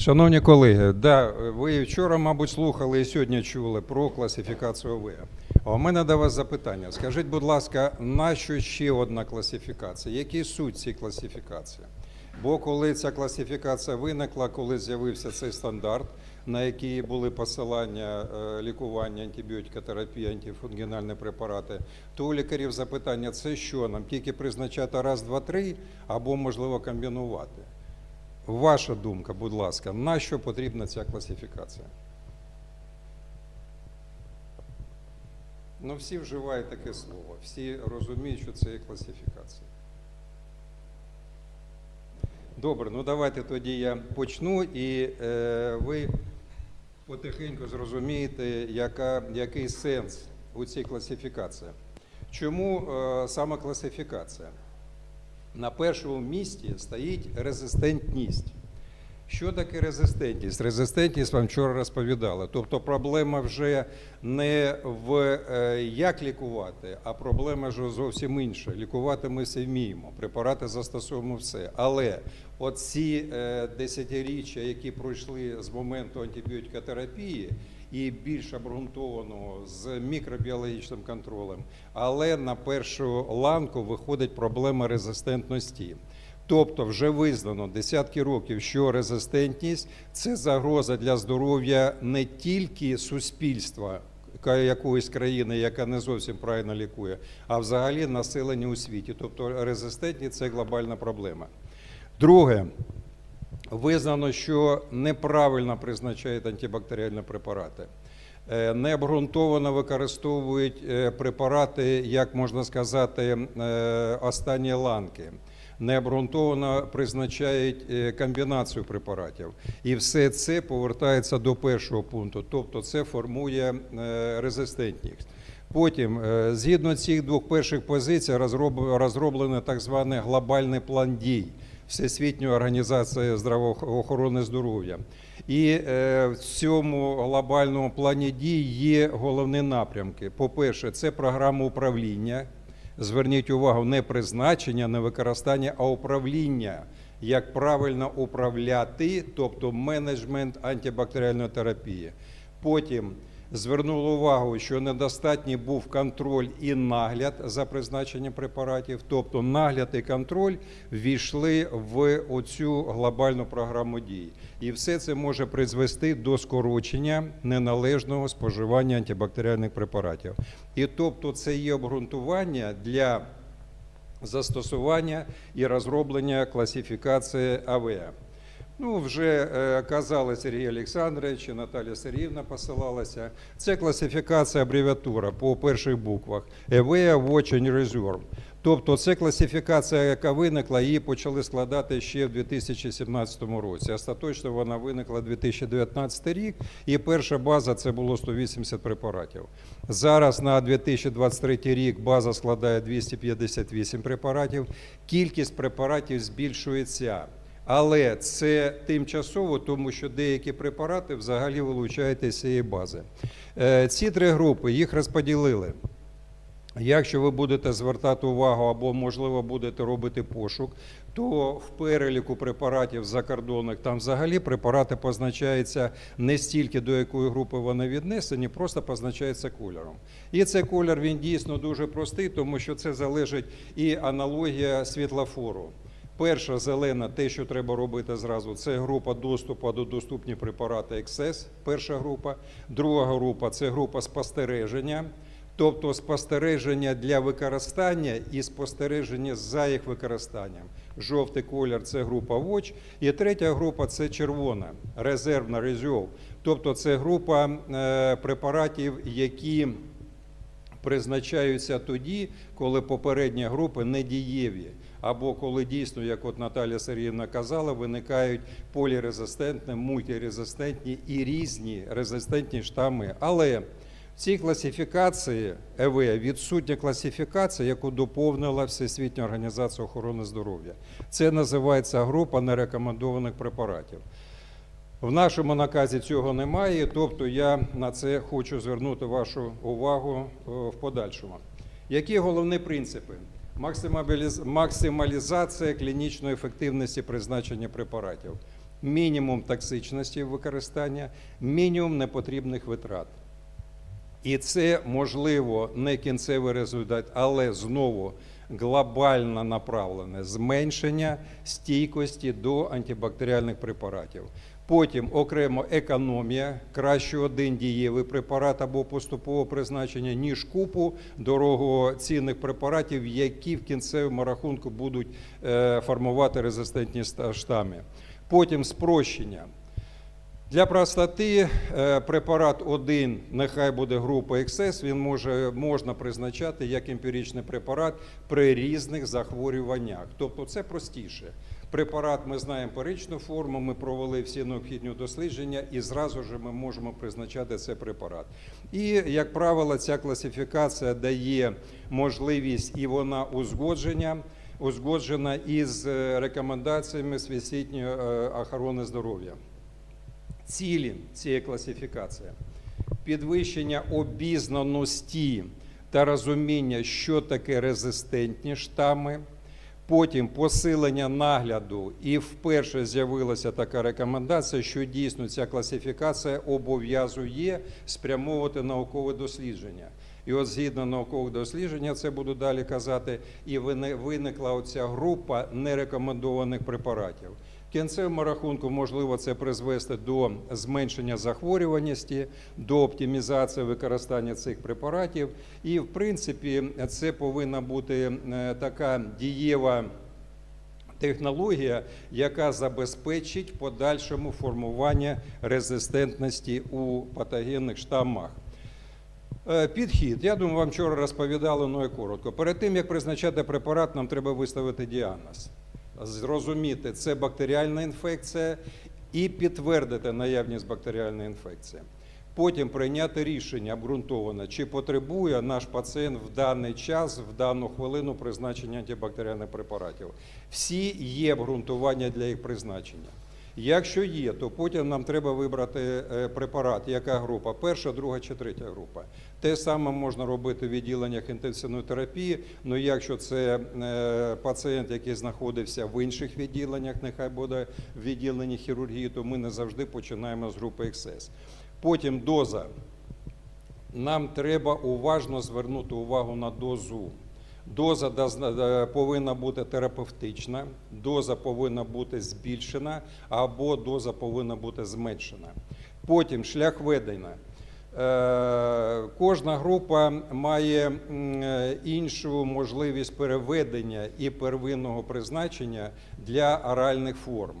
Шановні колеги, да, ви вчора, мабуть, слухали і сьогодні чули про класифікацію ОВЕ. А у мене до вас запитання. Скажіть, будь ласка, нащо ще одна класифікація? Які суть цієї класифікації? Бо коли ця класифікація виникла, коли з'явився цей стандарт, на який були посилання е, лікування, антибіотикотерапія, антифунгінальні препарати, то у лікарів запитання: це що нам тільки призначати раз, два, три, або можливо комбінувати? Ваша думка, будь ласка, на що потрібна ця класифікація? Ну, всі вживають таке слово, всі розуміють, що це є класифікація. Добре, ну давайте тоді я почну, і е, ви потихеньку зрозумієте, яка, який сенс у цій класифікації. Чому е, саме класифікація? На першому місці стоїть резистентність. Що таке резистентність? Резистентність вам вчора розповідали. Тобто проблема вже не в е, як лікувати, а проблема вже зовсім інша. Лікувати ми все вміємо, препарати застосовуємо все. Але оці е, десятиріччя, які пройшли з моменту антибіотикотерапії, і більш обґрунтованого з мікробіологічним контролем, але на першу ланку виходить проблема резистентності. Тобто вже визнано десятки років, що резистентність це загроза для здоров'я не тільки суспільства якоїсь країни, яка не зовсім правильно лікує, а взагалі населення у світі. Тобто резистентність це глобальна проблема. Друге, визнано, що неправильно призначають антибактеріальні препарати. Е, Необґрунтовано використовують е, препарати, як можна сказати, е, останні ланки. Необґрунтовано призначають комбінацію препаратів. І все це повертається до першого пункту, тобто це формує резистентність. Потім, згідно цих двох перших позицій, розроб- розроблений так званий глобальний план дій Всесвітньої організації здравоохорони здоров'я. І е, в цьому глобальному плані дій є головні напрямки. По-перше, це програма управління. Зверніть увагу, не призначення, не використання, а управління. Як правильно управляти, тобто менеджмент антибактеріальної терапії. Потім звернули увагу, що недостатній був контроль і нагляд за призначенням препаратів, тобто нагляд і контроль ввійшли в оцю глобальну програму дій. І все це може призвести до скорочення неналежного споживання антибактеріальних препаратів. І тобто це є обґрунтування для застосування і розроблення класифікації АВЕА. Ну, вже е, казали Сергій Олександрович, і Сергіївна посилалася. Це класифікація абревіатура по перших буквах EVEA Watch and Reserve. Тобто це класифікація, яка виникла, її почали складати ще в 2017 році. Остаточно вона виникла 2019 рік, і перша база це було 180 препаратів. Зараз на 2023 рік база складає 258 препаратів. Кількість препаратів збільшується. Але це тимчасово, тому що деякі препарати взагалі вилучають з цієї бази. Е, Ці три групи їх розподілили. Якщо ви будете звертати увагу або, можливо, будете робити пошук, то в переліку препаратів закордонних там взагалі препарати позначаються не стільки до якої групи вони віднесені, просто позначаються кольором. І цей колір він дійсно дуже простий, тому що це залежить і аналогія світлофору. Перша зелена, те, що треба робити зразу, це група доступу до доступні препарати XS, перша група. Друга група це група спостереження, тобто спостереження для використання і спостереження за їх використанням. Жовтий колір це група Watch. І третя група це червона, резервна резерв. Тобто це група е, препаратів, які призначаються тоді, коли попередні групи недієві. Або коли дійсно, як от Наталя Сергіївна казала, виникають полірезистентні, мультирезистентні і різні резистентні штами. Але цій класифікації ЕВ відсутня класифікація, яку доповнила Всесвітня організація охорони здоров'я. Це називається група нерекомендованих препаратів. В нашому наказі цього немає, тобто я на це хочу звернути вашу увагу е, в подальшому. Які головні принципи? Максималіз- Максималізація клінічної ефективності призначення препаратів. мінімум токсичності використання, мінімум непотрібних витрат. І це можливо не кінцевий результат, але знову глобально направлене зменшення стійкості до антибактеріальних препаратів. Потім окремо економія, краще один дієвий препарат або поступове призначення, ніж купу дорогоцінних препаратів, які в кінцевому рахунку будуть е, формувати резистентні штами. Потім спрощення. Для простоти е, препарат 1, нехай буде група XS, він може, можна призначати як емпіричний препарат при різних захворюваннях. Тобто це простіше. Препарат ми знаємо перичну форму, ми провели всі необхідні дослідження і зразу ж ми можемо призначати цей препарат. І, як правило, ця класифікація дає можливість і вона узгодження, узгоджена із е, рекомендаціями Всесвітньої е, охорони здоров'я. Цілі цієї класифікації підвищення обізнаності та розуміння, що таке резистентні штами. Потім посилення нагляду, і вперше з'явилася така рекомендація, що дійсно ця класифікація обов'язує спрямовувати наукове дослідження. І от згідно наукових досліджень, я це буду далі казати, і виникла оця група нерекомендованих препаратів. Кінцевому рахунку можливо це призвести до зменшення захворюваності, до оптимізації використання цих препаратів. І в принципі це повинна бути е, така дієва технологія, яка забезпечить подальшому формування резистентності у патогенних штамах. Е, Підхід. Я думаю, вам вчора розповідали, ну і коротко. Перед тим, як призначати препарат, нам треба виставити діагноз. Зрозуміти, це бактеріальна інфекція, і підтвердити наявність бактеріальної інфекції. Потім прийняти рішення обґрунтоване, чи потребує наш пацієнт в даний час, в дану хвилину призначення антибактеріальних препаратів. Всі є обґрунтування для їх призначення. Якщо є, то потім нам треба вибрати е, препарат, яка група, перша, друга чи третя група. Те саме можна робити в відділеннях інтенсивної терапії. Ну якщо це е, пацієнт, який знаходився в інших відділеннях, нехай буде в відділенні хірургії, то ми не завжди починаємо з групи XS. Потім доза. Нам треба уважно звернути увагу на дозу. Доза е, повинна бути терапевтична, доза повинна бути збільшена або доза повинна бути зменшена. Потім шлях ведення. Е, Кожна група має е, іншу можливість переведення і первинного призначення для оральних форм.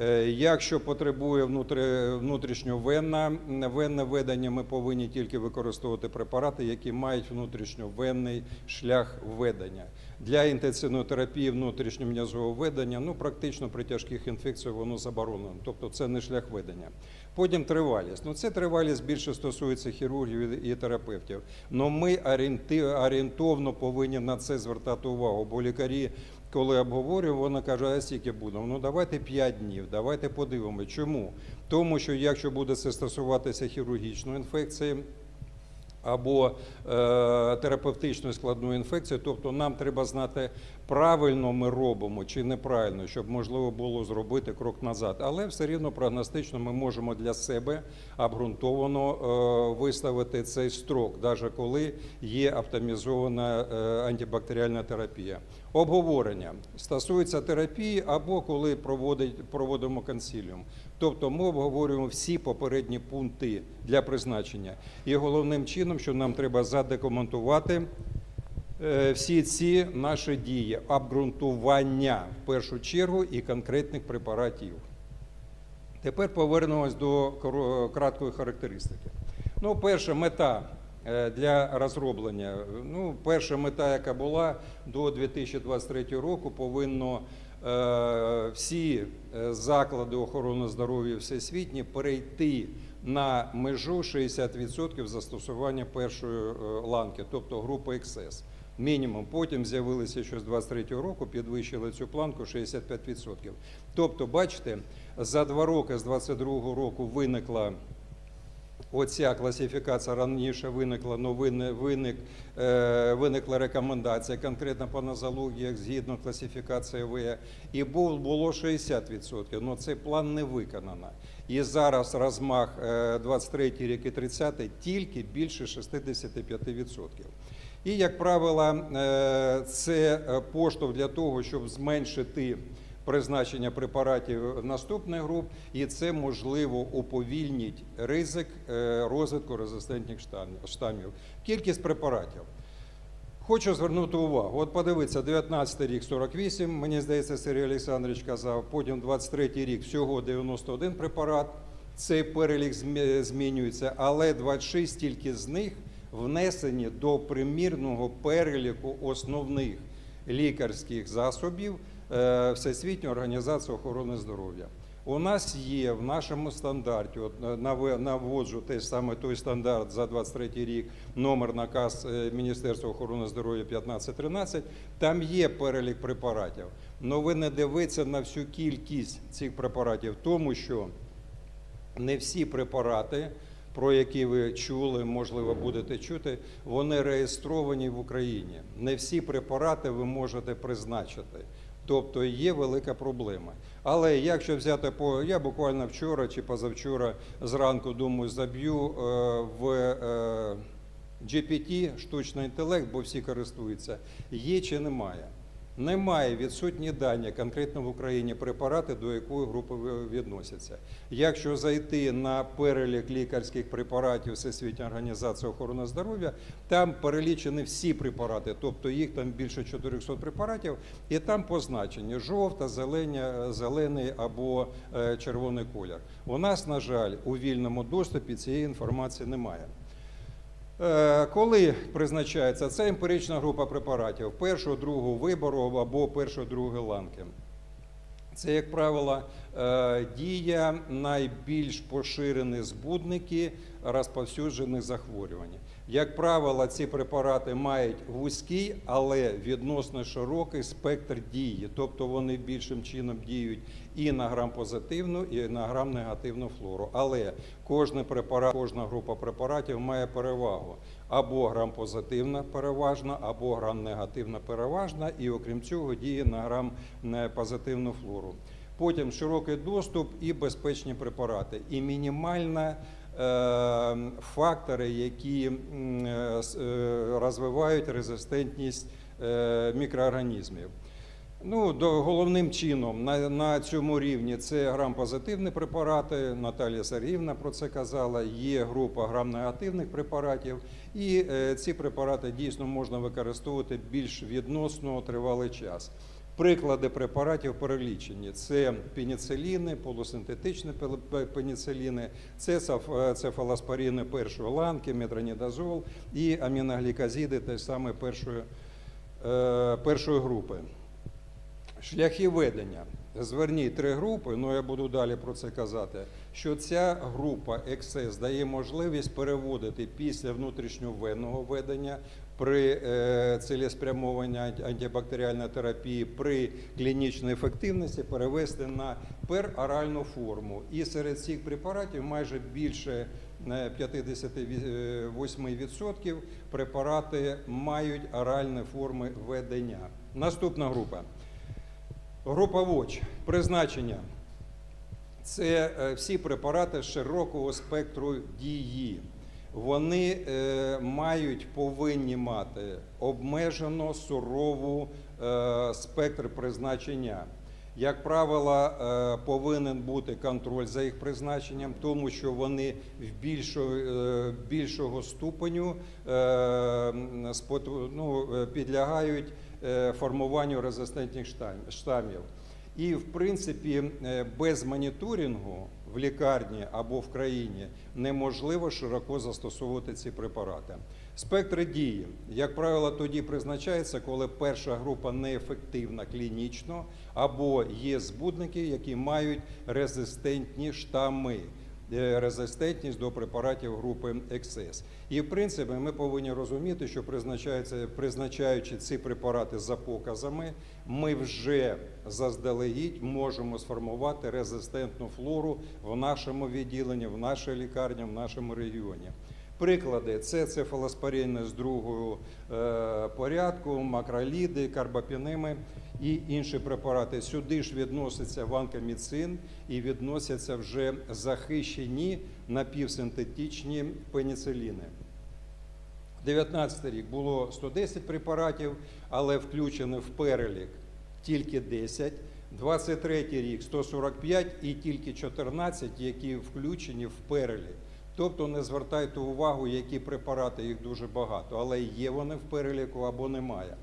Е, Якщо потребує внутрі- внутрішньовенна венне ведення, ми повинні тільки використовувати препарати, які мають внутрішньовенний шлях введення. Для інтенсивної терапії внутрішньом'язового ведення, ну практично при тяжких інфекціях воно заборонено, тобто це не шлях ведення. Потім тривалість. Ну це тривалість більше стосується хірургів і терапевтів. Но ми орієнтовно повинні на це звертати увагу, бо лікарі коли обговорюємо, вона каже, а скільки буде? Ну давайте 5 днів, давайте подивимося. Чому? Тому що якщо буде це стосуватися хірургічної інфекції, або е, терапевтичної складної інфекції, тобто нам треба знати, правильно ми робимо чи неправильно, щоб можливо було зробити крок назад. Але все рівно прогностично ми можемо для себе обґрунтовано е, виставити цей строк, навіть коли є оптимізована е, антибактеріальна терапія. Обговорення стосується терапії або коли проводимо консиліум. Тобто ми обговорюємо всі попередні пункти для призначення. І головним чином, що нам треба задокументувати е, всі ці наші дії, обґрунтування в першу чергу і конкретних препаратів. Тепер повернемось до краткої характеристики. Ну, перша мета е, для розроблення. Ну, перша мета, яка була до 2023 року, повинно е, всі заклади охорони здоров'я всесвітні перейти на межу 60% застосування першої е, ланки, тобто групи XS. Мінімум. Потім з'явилися ще з 23 року, підвищили цю планку 65%. Тобто, бачите, за два роки з 22 року виникла оця класифікація раніше виникла, ну виник, е, виникла рекомендація конкретно по нозологіях згідно класифікації ВЕ, і було 60%. Ну цей план не виконано. І зараз розмах е, 23 рік і 30 тільки більше 65%. І, як правило, е, це е, поштовх для того, щоб зменшити призначення препаратів наступних груп, і це можливо уповільнить ризик е, розвитку резистентних штамів. Кількість препаратів. Хочу звернути увагу. От подивіться, 19 рік 48, мені здається, Сергій Олександрович казав, потім 23 рік всього 91 препарат. Цей перелік змінюється, але 26 тільки з них внесені до примірного переліку основних лікарських засобів е, Всесвітньої організації охорони здоров'я. У нас є в нашому стандарті, от е, наводжу те саме той стандарт за 23 рік, номер наказ е, Міністерства охорони здоров'я 1513, там є перелік препаратів. Але ви не дивіться на всю кількість цих препаратів, тому що не всі препарати, про які ви чули, можливо, будете чути, вони реєстровані в Україні. Не всі препарати ви можете призначити. Тобто є велика проблема. Але якщо взяти по я буквально вчора чи позавчора зранку думаю, заб'ю е, в е, GPT, штучний інтелект, бо всі користуються, є чи немає. Немає відсутні дані конкретно в Україні препарати, до якої групи відносяться. Якщо зайти на перелік лікарських препаратів Всесвітньої організації охорони здоров'я, там перелічені всі препарати, тобто їх там більше 400 препаратів, і там позначені жовта, зелення, зелений або е, червоний колір. У нас, на жаль, у вільному доступі цієї інформації немає. Е, Коли призначається це емпірична група препаратів першого, другого вибору або першої, другої ланки. Це, як правило, е, дія найбільш поширені збудники розповсюджених захворювань. Як правило, ці препарати мають вузький, але відносно широкий спектр дії, тобто вони більшим чином діють і на грам-позитивну, і на грам-негативну флору. Але кожен препарат, кожна група препаратів має перевагу або грам-позитивна переважна, або грам-негативна переважна, і окрім цього діє на грам-позитивну флору. Потім широкий доступ і безпечні препарати, і мінімальна фактори, які е, е, розвивають резистентність е, мікроорганізмів. Ну, до, головним чином на, на цьому рівні це грам-позитивні препарати. Наталія Сергіївна про це казала. Є група грам-негативних препаратів, і е, ці препарати дійсно можна використовувати більш відносно тривалий час. Приклади препаратів перелічені: це пеніциліни, полусинтетичні пеніциліни, це цеф- е, першої ланки, метронідазол і аміноглікозиди теж саме першої, е, першої групи. Шляхи ведення. Зверніть три групи, ну я буду далі про це казати. Що ця група XS дає можливість переводити після внутрішньовенного ведення при е, цілеспрямованій антибактеріальної терапії, при клінічній ефективності перевести на пероральну форму. І серед цих препаратів майже більше е, 58% препарати мають оральні форми ведення. Наступна група. Група ВОЧ. Призначення. Це е, всі препарати широкого спектру дії. Вони е, мають, повинні мати обмежено сурову е, спектр призначення. Як правило, е, повинен бути контроль за їх призначенням, тому що вони в більшого, більшого ступеню ну, підлягають формуванню резистентних штам- штамів. І, в принципі, без моніторингу в лікарні або в країні неможливо широко застосовувати ці препарати. Спектри дії, як правило, тоді призначається, коли перша група неефективна клінічно, або є збудники, які мають резистентні штами. Е, резистентність до препаратів групи XS. І в принципі ми повинні розуміти, що призначаючи ці препарати за показами, ми вже заздалегідь можемо сформувати резистентну флору в нашому відділенні, в нашій лікарні, в нашому регіоні. Приклади це цефалоспорини з другого е, порядку, макроліди, карбапінеми і інші препарати. Сюди ж відноситься ванкоміцин і відносяться вже захищені напівсинтетичні пеніциліни. 19 рік було 110 препаратів, але включено в перелік тільки 10. 23 рік 145 і тільки 14, які включені в перелік. Тобто не звертайте увагу, які препарати, їх дуже багато, але є вони в переліку або немає.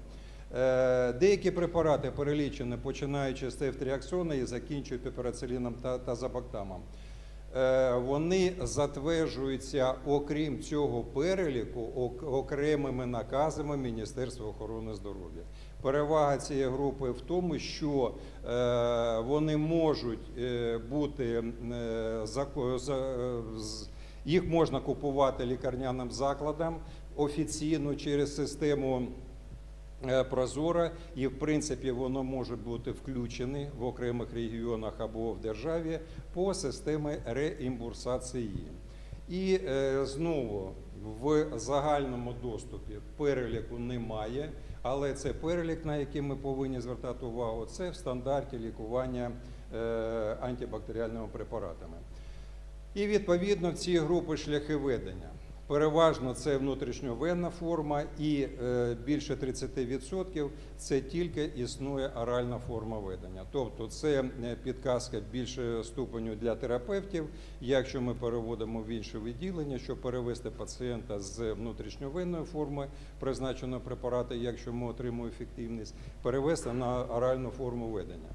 Е, Деякі препарати перелічені, починаючи з тефтріаксона і закінчують пеперациліном та, та забактамом. Е, Вони затверджуються, окрім цього переліку, окремими наказами Міністерства охорони здоров'я. Перевага цієї групи в тому, що е, вони можуть бути їх можна купувати лікарняним закладам офіційно через систему е, Прозора, і в принципі воно може бути включене в окремих регіонах або в державі по системі реімбурсації. І е, знову в загальному доступі переліку немає, але це перелік, на який ми повинні звертати увагу, це в стандарті лікування е, антибактеріальними препаратами. І відповідно в ці групи шляхи ведення. Переважно це внутрішньовенна форма, і е, більше 30% це тільки існує оральна форма ведення. Тобто це е, підказка більше ступеню для терапевтів. Якщо ми переводимо в інше відділення, щоб перевести пацієнта з внутрішньовенної форми призначеного препарату, якщо ми отримуємо ефективність, перевести на оральну форму ведення.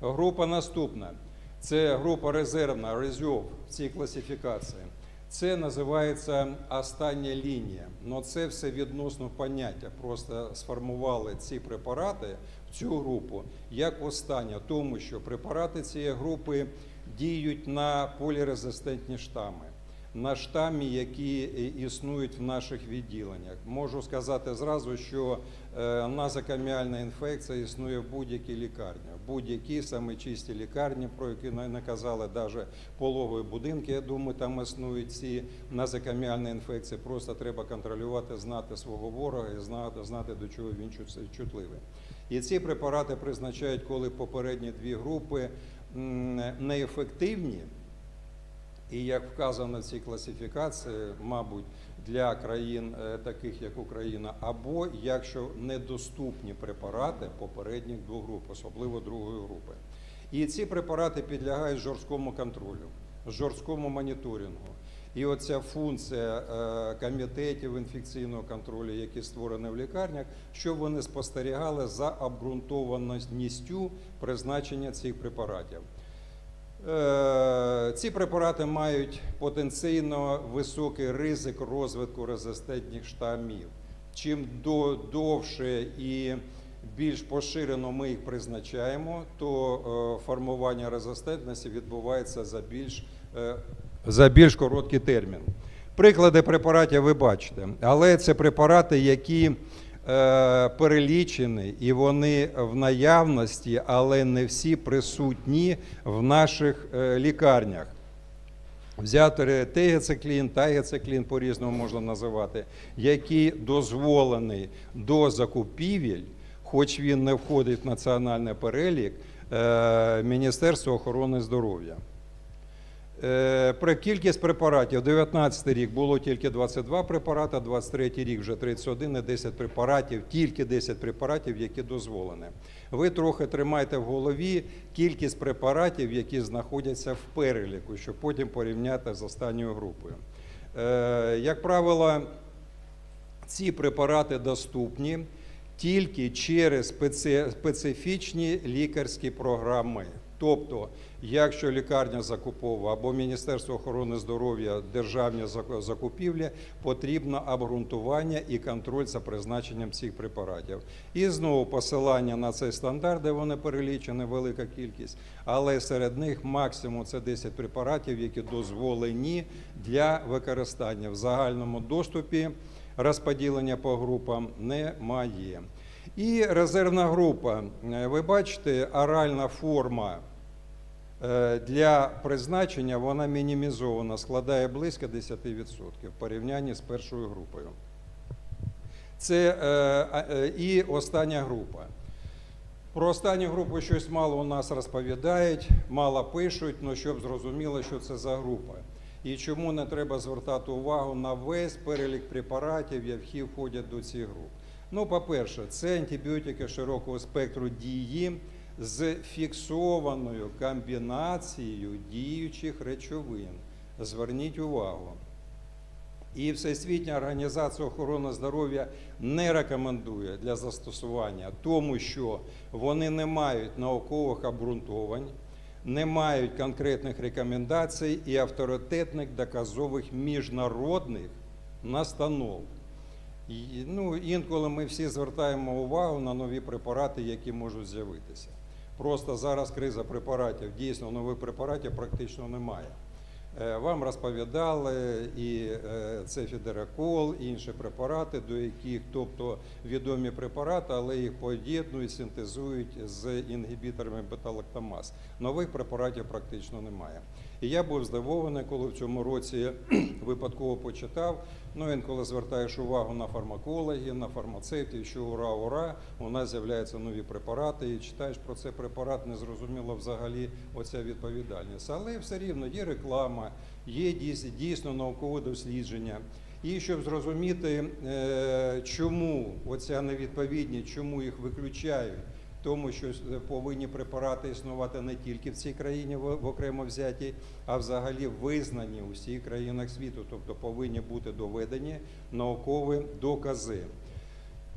Група наступна. Це група резервна, резерв в цій класифікації. Це називається остання лінія. але це все відносно поняття. Просто сформували ці препарати в цю групу як остання, тому що препарати цієї групи діють на полірезистентні штами. На штамі, які існують в наших відділеннях, можу сказати зразу, що е, назокаміальна інфекція існує в будь-якій лікарні, будь-якій саме чистій лікарні, про які не наказали навіть пологові будинки. Я думаю, там існують ці назокаміальні інфекції. Просто треба контролювати, знати свого ворога і знати, знати до чого він чут- чутливий. І ці препарати призначають, коли попередні дві групи неефективні. І як вказано в цій класифікації, мабуть, для країн е, таких як Україна, або якщо недоступні препарати попередніх двох груп, особливо другої групи. І ці препарати підлягають жорсткому контролю, жорсткому моніторингу. І оця функція е, комітетів інфекційного контролю, які створені в лікарнях, щоб вони спостерігали за обґрунтованістю призначення цих препаратів. Е, Ці препарати мають потенційно високий ризик розвитку резистентних штамів. Чим до- довше і більш поширено ми їх призначаємо, то е, формування резистентності відбувається за більш, е, за більш короткий термін. Приклади препаратів ви бачите, але це препарати, які перелічені і вони в наявності, але не всі присутні в наших е, лікарнях. Взяти тегециклін, тагециклін по-різному можна називати, які дозволені до закупівель, хоч він не входить в національний перелік е, Міністерства охорони здоров'я. Е, Про кількість препаратів 19 рік було тільки 22 препарати, 23 рік вже 31 і 10 препаратів, тільки 10 препаратів, які дозволені. Ви трохи тримайте в голові кількість препаратів, які знаходяться в переліку, щоб потім порівняти з останньою групою. Е, Як правило, ці препарати доступні тільки через специфічні лікарські програми. Тобто, якщо лікарня закуповує або Міністерство охорони здоров'я державні зак- закупівлі, потрібно обґрунтування і контроль за призначенням цих препаратів. І знову посилання на цей стандарт, де вони перелічені, велика кількість, але серед них максимум це 10 препаратів, які дозволені для використання в загальному доступі. Розподілення по групам немає. І резервна група. Е, Ви бачите, оральна форма для призначення вона мінімізована, складає близько 10% в порівнянні з першою групою. Це е, е, і остання група. Про останню групу щось мало у нас розповідають, мало пишуть, але щоб зрозуміло, що це за група. І чому не треба звертати увагу на весь перелік препаратів, які входять до цих груп. Ну, по-перше, це антибіотики широкого спектру дії з фіксованою комбінацією діючих речовин. Зверніть увагу. І Всесвітня організація охорони здоров'я не рекомендує для застосування, тому що вони не мають наукових обґрунтовань, не мають конкретних рекомендацій і авторитетних доказових міжнародних настанов. І, ну, інколи ми всі звертаємо увагу на нові препарати, які можуть з'явитися. Просто зараз криза препаратів. Дійсно, нових препаратів практично немає. Е, Вам розповідали і це фідеракол, і інші препарати, до яких, тобто відомі препарати, але їх поєднують, синтезують з інгібіторами бета-лактамаз. Нових препаратів практично немає. І я був здивований, коли в цьому році випадково почитав. Ну, інколи звертаєш увагу на фармакологів, на фармацевтів, що ура, ура, у нас з'являються нові препарати, і читаєш про цей препарат, не зрозуміло взагалі оця відповідальність. Але все рівно є реклама, є дійс- дійсно наукове дослідження. І щоб зрозуміти, е, чому оця невідповідність, чому їх виключають, тому що е, повинні препарати існувати не тільки в цій країні в окремо взяті, а взагалі визнані у всіх країнах світу, тобто повинні бути доведені наукові докази.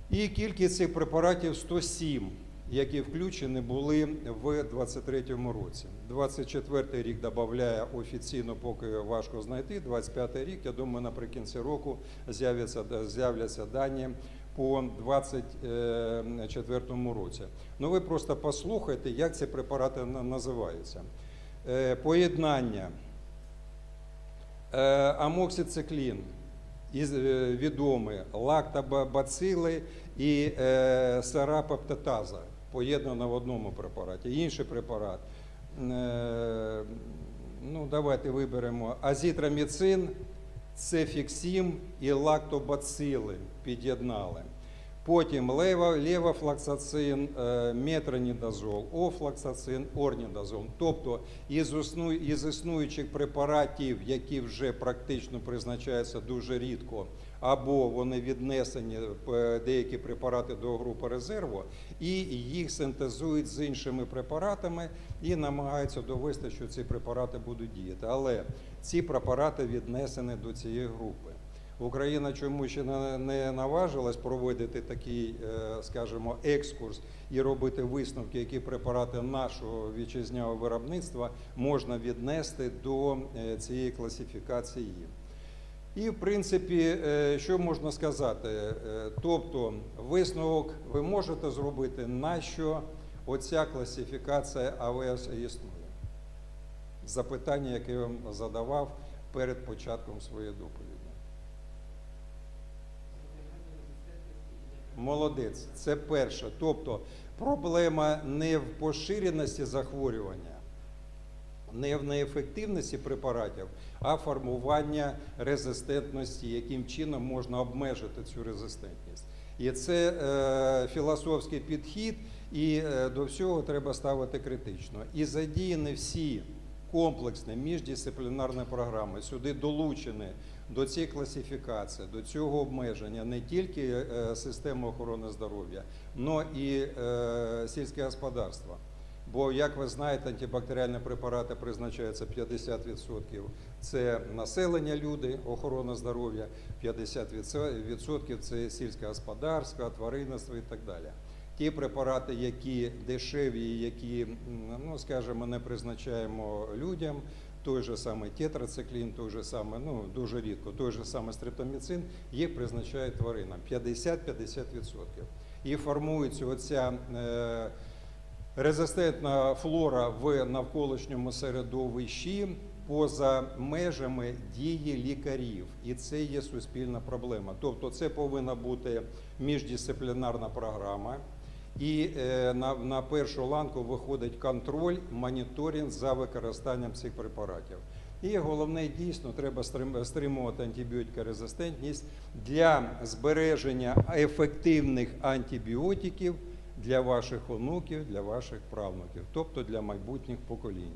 І кількість цих препаратів 107, які включені були в 2023 році. 24 рік додає офіційно, поки важко знайти. 25 рік, я думаю, наприкінці року з'являться дані по 2024 році. Ну ви просто послухайте, як ці препарати називаються. Е, Поєднання Е, амоксициклін е, відомі лактобацили і е, серапептаза поєднано в одному препараті. Інший препарат. е, Ну, давайте виберемо азітроміцин, цефіксім і лактобацили під'єднали. Потім лево, левофлоксацин, е, метронідазол, офлоксацин, орнідазол. Тобто із, існуючих препаратів, які вже практично призначаються дуже рідко, або вони віднесені деякі препарати до групи резерву, і їх синтезують з іншими препаратами і намагаються довести, що ці препарати будуть діяти. Але ці препарати віднесені до цієї групи. Україна чому ще не, наважилась проводити такий, е, скажімо, екскурс і робити висновки, які препарати нашого вітчизняного виробництва можна віднести до е, цієї класифікації. І, в принципі, е, що можна сказати? Тобто, висновок ви можете зробити, на що оця класифікація АВС існує? Запитання, яке я вам задавав перед початком своєї доповіді. Молодець, це перше. Тобто проблема не в поширеності захворювання, не в неефективності препаратів, а формування резистентності, яким чином можна обмежити цю резистентність. І це е, філософський підхід, і е, до всього треба ставити критично. І задіяні всі комплексні міждисциплінарні програми сюди долучені до цієї класифікації, до цього обмеження не тільки е, система охорони здоров'я, але і е, сільське господарство. Бо, як ви знаєте, антибактеріальні препарати призначаються 50% це населення, люди, охорона здоров'я, 50% це сільське господарство, тваринництво і так далі. ті препарати, які дешеві, які, ну скажімо, не призначаємо людям. Той же самий тетрациклін, той же самий, ну дуже рідко, той же самий стрептоміцин, їх призначають тваринам 50-50%. І формується оця е, резистентна флора в навколишньому середовищі поза межами дії лікарів, і це є суспільна проблема. Тобто, це повинна бути міждисциплінарна програма. І е, на, на першу ланку виходить контроль, моніторинг за використанням цих препаратів. І головне, дійсно, треба стримувати антибіотикорезистентність для збереження ефективних антибіотиків для ваших онуків, для ваших правнуків, тобто для майбутніх поколінь.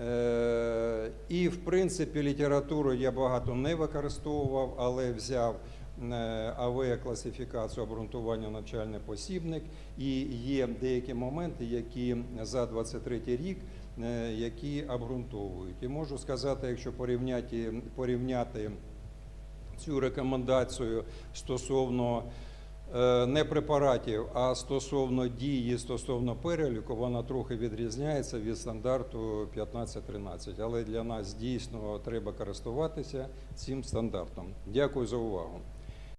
Е, І, в принципі, літературу я багато не використовував, але взяв е, АВ класифікацію обґрунтування навчальний посібник, і є деякі моменти, які за 23 рік, е, які обґрунтовують. І можу сказати, якщо порівняти, порівняти цю рекомендацію стосовно е, не препаратів, а стосовно дії, стосовно переліку, вона трохи відрізняється від стандарту 15-13. Але для нас дійсно треба користуватися цим стандартом. Дякую за увагу.